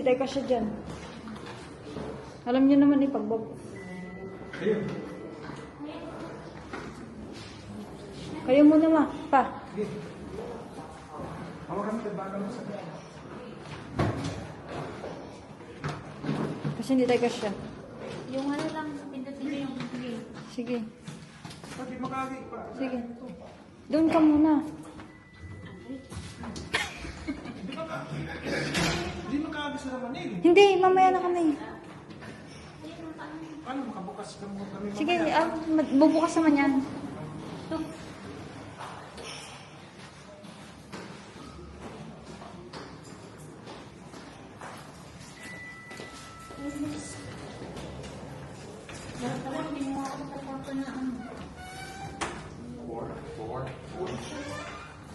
Kasi hindi tayo kasya dyan. Alam niyo naman eh, pagbab... Ayun. Kayo muna ma, pa. Sige. Mo yung bagal mo sa Kasi hindi tayo kasya. Yung ano lang, pindutin niyo yung play. Sige, sige. Doon ka muna. Hindi sa naman eh. Hindi, mamaya na kami. Paano makabukas kami kami Sige, mamaya? ah, mag- bubukas naman yan. Pala, hindi mo ako natatapo na ano.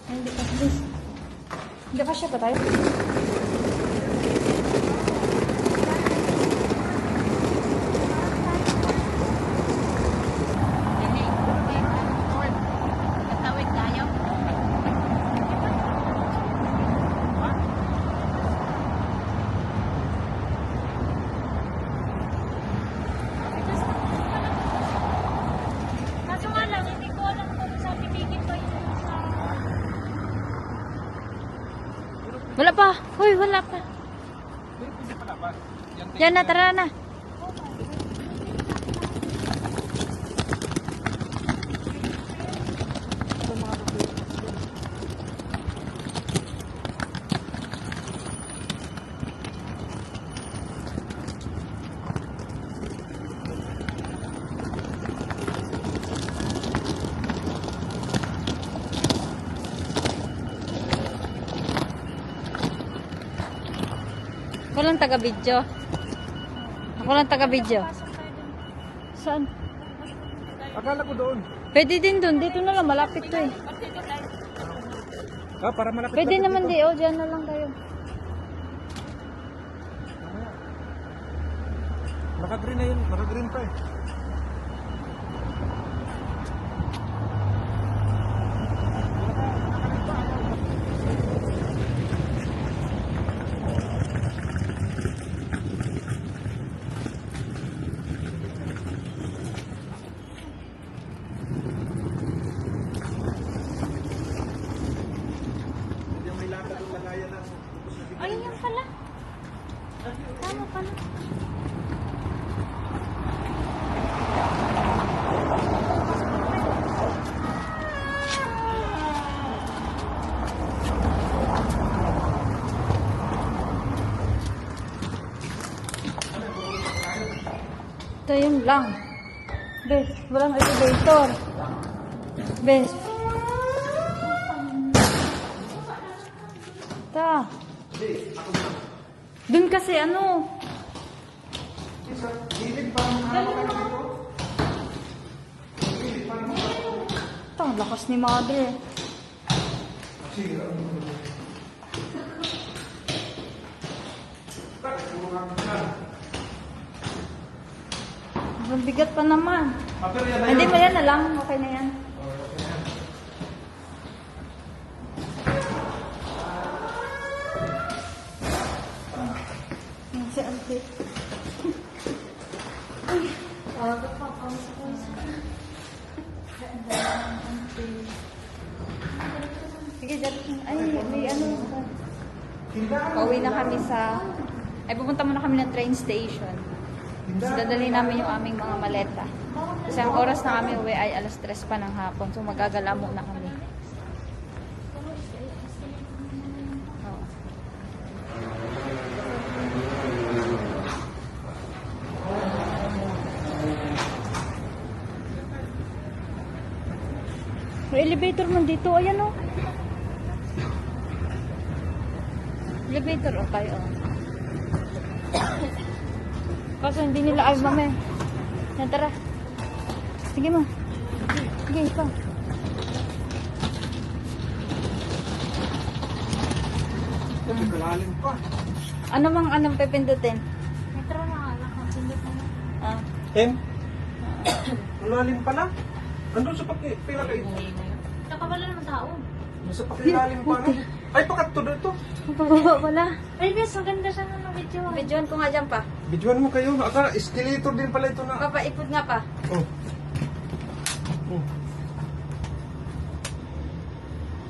Ay, Hindi ka, please. Hindi kasya pa tayo. Katawid tayo. Kaso nga lang, hindi ko alam kung sa pipigil pa yun sa... Wala Hoy, wala pa. Yan na, tara na. Lang taga-video. Ako lang taga-video. Saan? Akala ko doon. Pwede din doon. Dito na lang. Malapit to eh. Ah, para malapit Pwede naman dito. di. Oh, dyan na lang kayo. Naka-green na yun. Naka-green pa eh. Yung may lata doon lagayan na. Ay, yan pala. Tama pala. Ito yun lang. Bes, walang elevator. Bes. Ta. Dun kasi ano. Ito, ang lakas ni mother. Ang bigat pa naman. Material na Hindi pa yan na lang. Okay na yan. Yan Si auntie. Ay, aga pa. Ko. Sige. Ay, may ano. Pauwi na kami sa... Ay, pupunta muna kami ng train station. Tapos dadali namin yung aming mga maleta. Kasi ang oras na kami uwi ay alas 3 pa ng hapon. So magagala muna kami. Oo. May elevator man dito. Ayan o. Elevator, okay. Oh. Kaso hindi nila ay mame. Yan, tara. Sige mo. Sige, ikaw. Ito, kalalim pa. Ano mang anong pipindutin? Metro na nga mo na. Ah. Em? Malalim pala. Andun sa paki, pila kayo. Nakabala naman tao. Nasa pakilalim pa no? Ay, pakat to dito. pababa pala. Ay, bes, maganda siya ng video. Videoan ko nga dyan pa. Videoan mo kayo. Akala, escalator din pala ito na. Papaipod nga pa. Oh. Oh.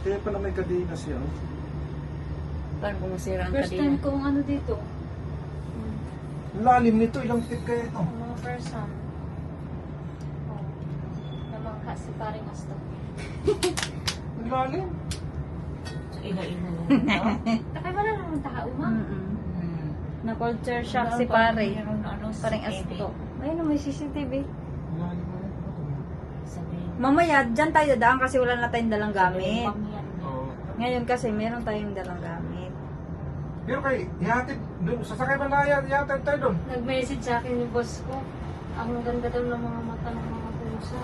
Kaya pala may kadena siya. oh. Paano kung masira ang First kadena? time kong ano dito. Ang lalim nito. Ilang feet kaya ito? Mga person. Oh. Namangka si paring asto. Lalim. Ina-ina lang. Takay wala naman tao, ma. Mm-mm. Na culture shock si pare. Ano, Parang asto. Ayun, may CCTV. Mamaya, dyan tayo daan kasi wala na tayong dalang gamit. Ngayon kasi meron tayong dalang gamit. Pero kay, ihatid, doon, sasakay ba na ihatid tayo doon? Nag-message sa akin yung boss ko. Ang ganda daw ng mga mata ng mga pusa.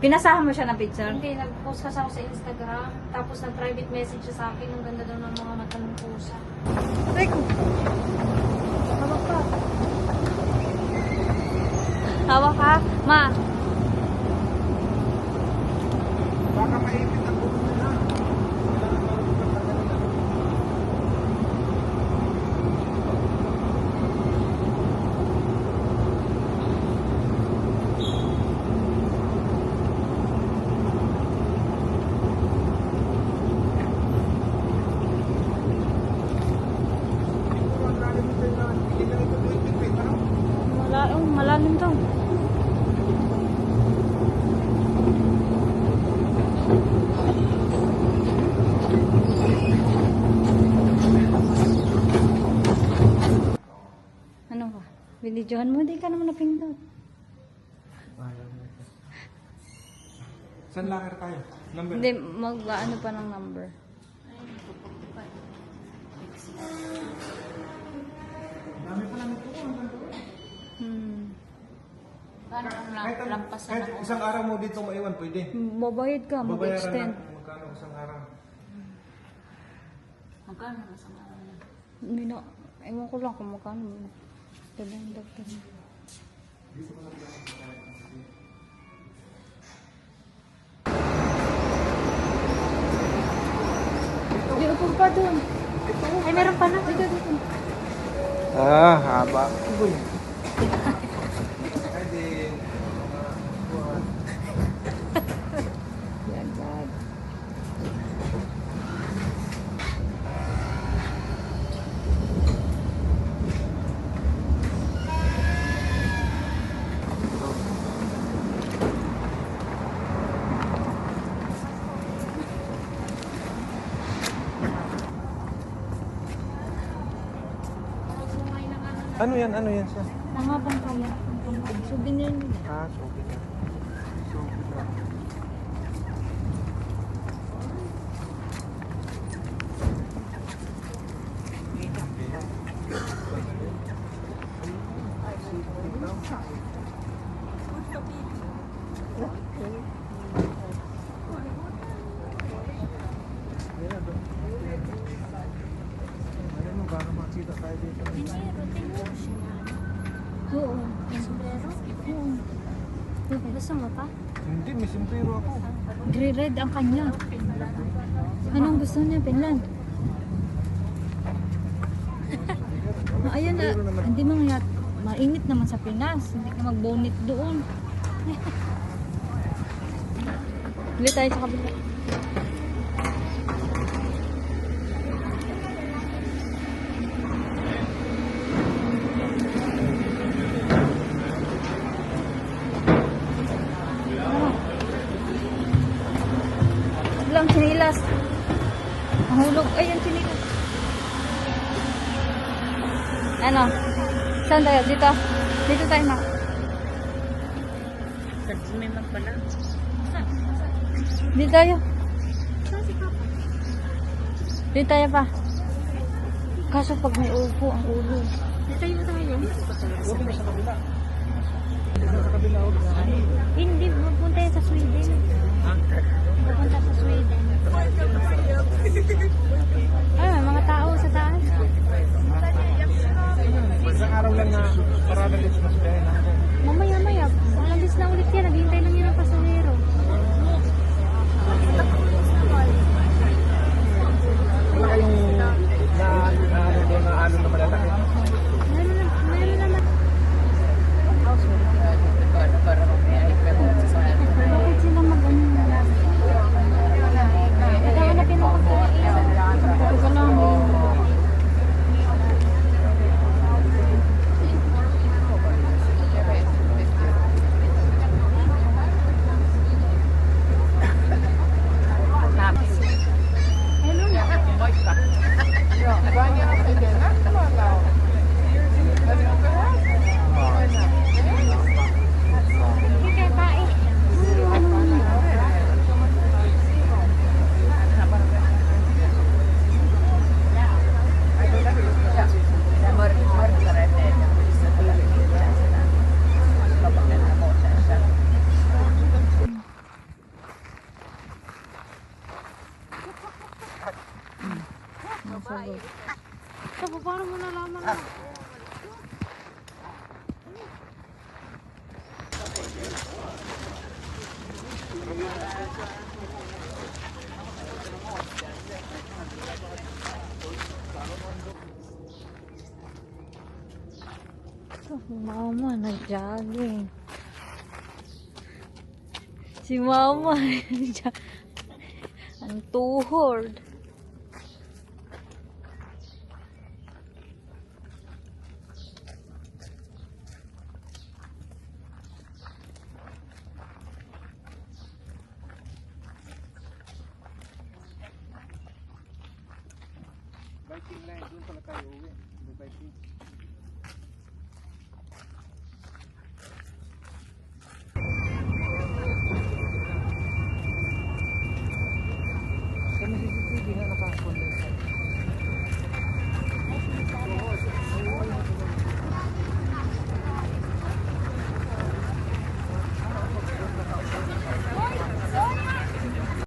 Pinasahan mo siya ng picture? Hindi, nag-post kasi ako sa Instagram. Tapos nag-private message siya sa akin. Ang ganda daw ng mga mata ng pusa. Rico! Hawak ka. Hawak ka? Ma! Baka maipit ang buto nila. Mala oh, malalim to. Ano ka? Binidyohan mo, di ka naman napindot. Saan lakar tayo? Number? Hindi, mag ano pa ng number. Dami pa lang ito. Hmm. Paano kung Kahit, kahit isang araw mo dito maiwan, pwede. Mabayad ka, mag-extend. magkano isang araw. Magkano na sa mga Hindi na, ewan ko lang kung magkano. Dalang dagdag. Di upo pa dun. Ay, meron pa na. Dito, dito. Ah, haba. Uy. Pwede. Yan, bag. Ano yan? Ano yan siya? Mga bang kaya? Souvenir nila. Ah, sobi na. Sobi na. Ano mo, baka makita tayo dito. Oo. Sombrero? Oo. Gusto mo pa? Hindi, may simpiro ako. Gray red ang kanya. Anong gusto niya? Finland? Ah, Ayun na, hindi mga mainit naman sa Pinas. Hindi ka mag-bonnet doon. Bili tayo sa kabila. Mahulog. Ay, yung sinilas. Ano? Saan tayo? Dito. Dito tayo, ma. May magpala. Dito tayo. Saan? Dito tayo pa. Kaso pag may upo, ang ulo. Dito yung tayo. Huwag mo sa kabila. Hindi, yan sa Sweden. Pupunta sa Sweden. May mga tao sa taas. Isang araw lang na parada dito sa Spain. Mamaya, maya. Walang bis na ulit yan. Naghihintay lang yun ang pasahero. Wala kayong Sumasagot. Tapos paano mo nalaman na? Si mama nag-jogging. Si mama nag-jogging. Ang tuhod.